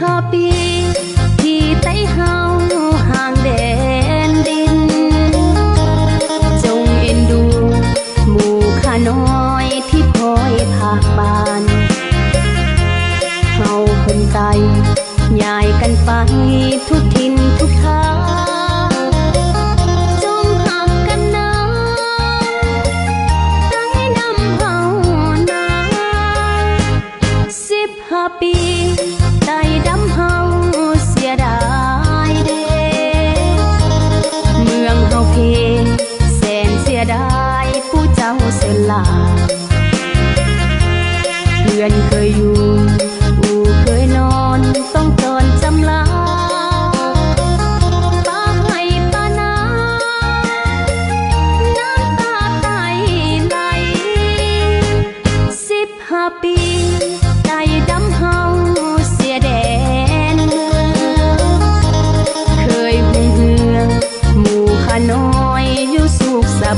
ห้าปี ที่ไต้เฮาห่างแดนดิน จงเอ็นดู หมู่ข้าน้อยที่คอยภาคบานเฮาคนใจลยายกันไปทุกทินทุกทาง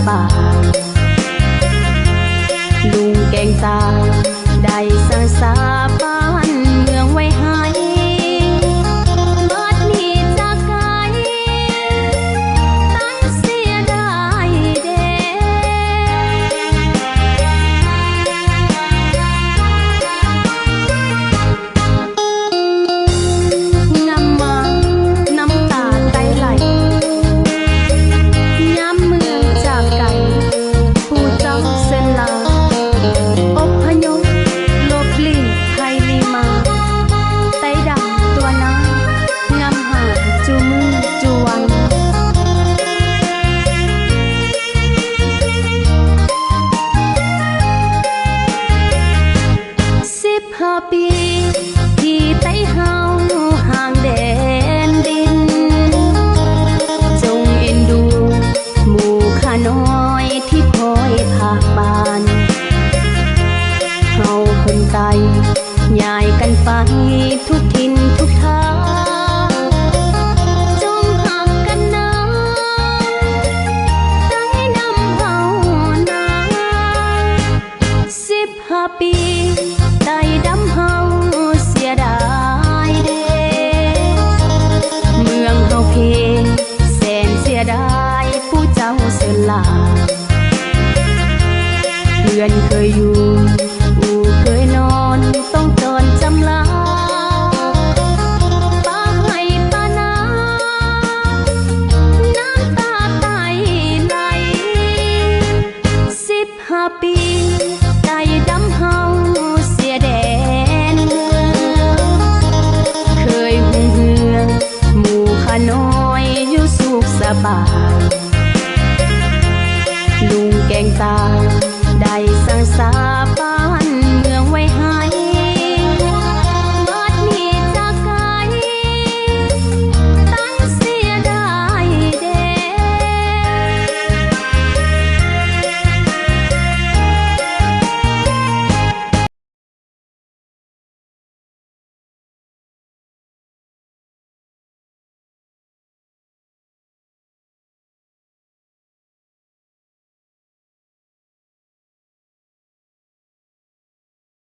ป่าลุงแกงตา ที่ไต้เฮาห่างแดนดิน จงอ็นดู หมู่ข้าน้อยที่คอยภาคบานเฮาคนไกลยายกันไป จ้าเสียลาเพื่อนเคยอยู่ แกงตา ได้สังสาป